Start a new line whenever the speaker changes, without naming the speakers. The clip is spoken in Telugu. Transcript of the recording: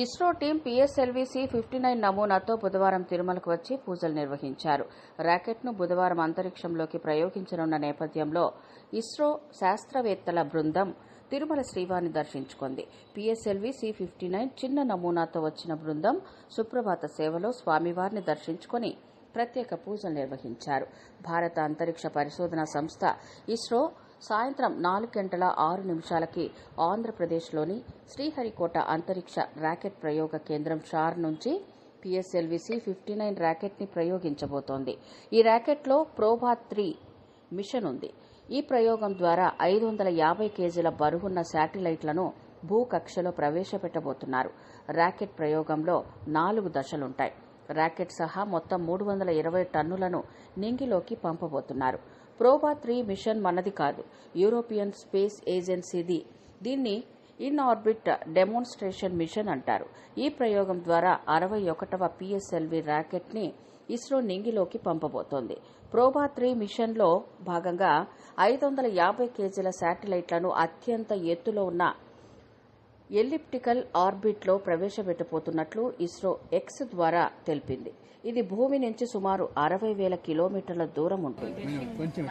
ISRO team PSLV C fifty nine నమూనాతో బుధవారం తిరుమలకు వచ్చి పూజలు నిర్వహించారు. ర్యాకెట్ను బుధవారం అంతరిక్షంలోకి ప్రయోగించనున్న నేపథ్యంలో ఇస్రో శాస్త్రవేత్తల బృందం తిరుమల శ్రీవారిని దర్శించుకుంది. పిఎస్ఎల్వి సి ఫిఫ్టీ నైన్ చిన్న నమూనాతో వచ్చిన బృందం సుప్రభాత సేవలో స్వామివారిని దర్శించుకుని ప్రత్యేక పూజలు నిర్వహించారు. భారత అంతరిక్ష పరిశోధన సంస్థ ఇస్రో సాయంత్రం నాలుగు గంటల ఆరు నిమిషాలకి ఆంధ్రప్రదేశ్లోని శ్రీహరికోట అంతరిక్ష ర్యాకెట్ ప్రయోగ కేంద్రం షార్ నుంచి పిఎస్ఎల్విసి ఫిఫ్టీ నైన్ ర్యాకెట్ని ప్రయోగించబోతోంది. ఈ ర్యాకెట్లో ప్రోభా త్రీ మిషన్ ఉంది. ఈ ప్రయోగం ద్వారా ఐదు వందల యాభై కేజీల బరువున్న శాటిలైట్లను భూకక్షలో ప్రవేశపెట్టబోతున్నారు. ర్యాకెట్ ప్రయోగంలో నాలుగు దశలుంటాయి. ర్యాకెట్ సహా మొత్తం మూడు వందల ఇరవై టన్నులను నింగిలోకి పంపబోతున్నారు. ప్రోబా త్రీ మిషన్ మనది కాదు. European space ఏజెన్సీది. దీన్ని ఇన్ ఆర్బిట్ డెమోన్స్ట్రేషన్ మిషన్ అంటారు. ఈ ప్రయోగం ద్వారా అరవై ఒకటవ పిఎస్ఎల్వి ర్యాకెట్ని ఇస్రో నింగిలోకి పంపబోతోంది. ప్రోబా త్రీ మిషన్లో భాగంగా ఐదు వందల యాభై కేజీల శాటిలైట్లను అత్యంత ఎత్తులో ఉన్న ఎల్లిప్టికల్ ఆర్బిట్లో ప్రవేశపెట్టబోతున్నట్లు ఇస్రో ఎక్స్ ద్వారా తెలిపింది. ఇది భూమి నుంచి సుమారు అరవై వేల కిలోమీటర్ల దూరం ఉంటుంది.
కొంచెం